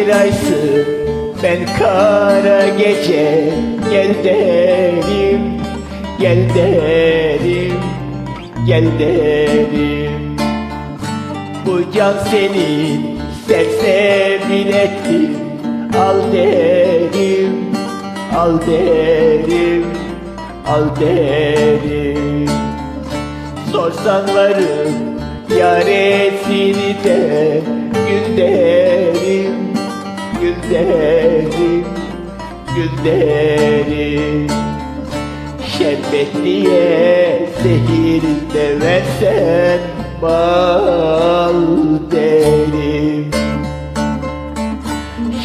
bir aysın ben kara gece Gel derim, gel derim, gel derim. Bu can senin, sersebil ettim Al derim, al derim, al derim. Sorsan varım yaresini de Gül derim, gül derim Şerbet diye zehir de versen bal derim.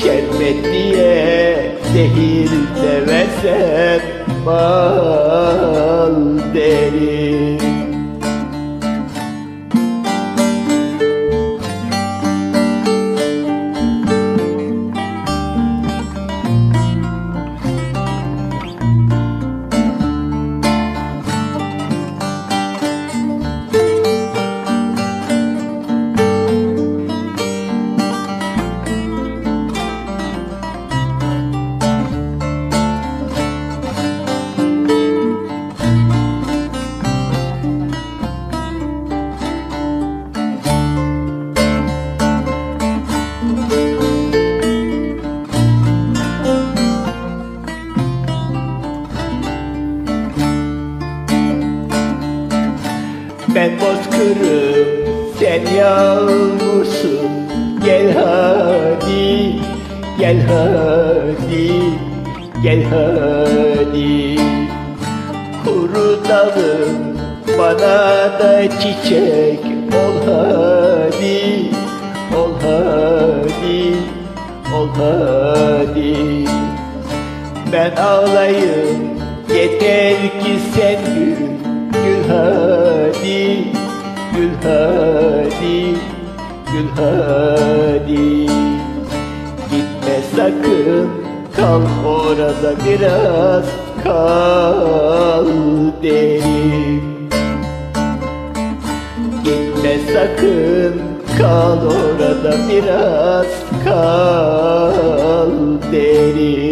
Şerbet diye zehir de versen bal derim Ben bozkırım, sen yağmursun Gel hadi, gel hadi, gel hadi. Kuru dalım, bana da çiçek Ol hadi, ol hadi, ol hadi. Ben ağlayayım yeter ki sen gül hadi, gül hadi, gül hadi Gitme sakın kal orada biraz kal derim. Gitme sakın kal orada biraz kal derim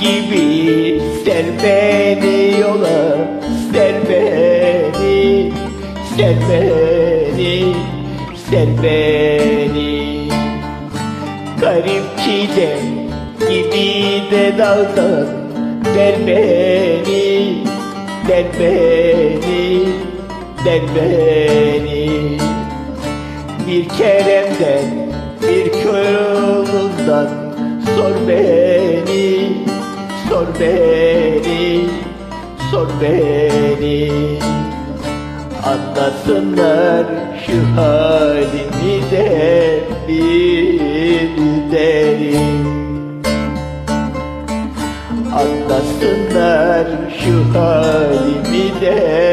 gibi ser beni yola Ser beni, ser beni, ser beni. Garip çiğdem gibi de daldan Der beni, der beni, der beni. Bir Kerem'den bir Köroğlu'ndan Sor beni, beni, sor beni Anlasınlar şu halimi de bir derim Anlasınlar şu halimi de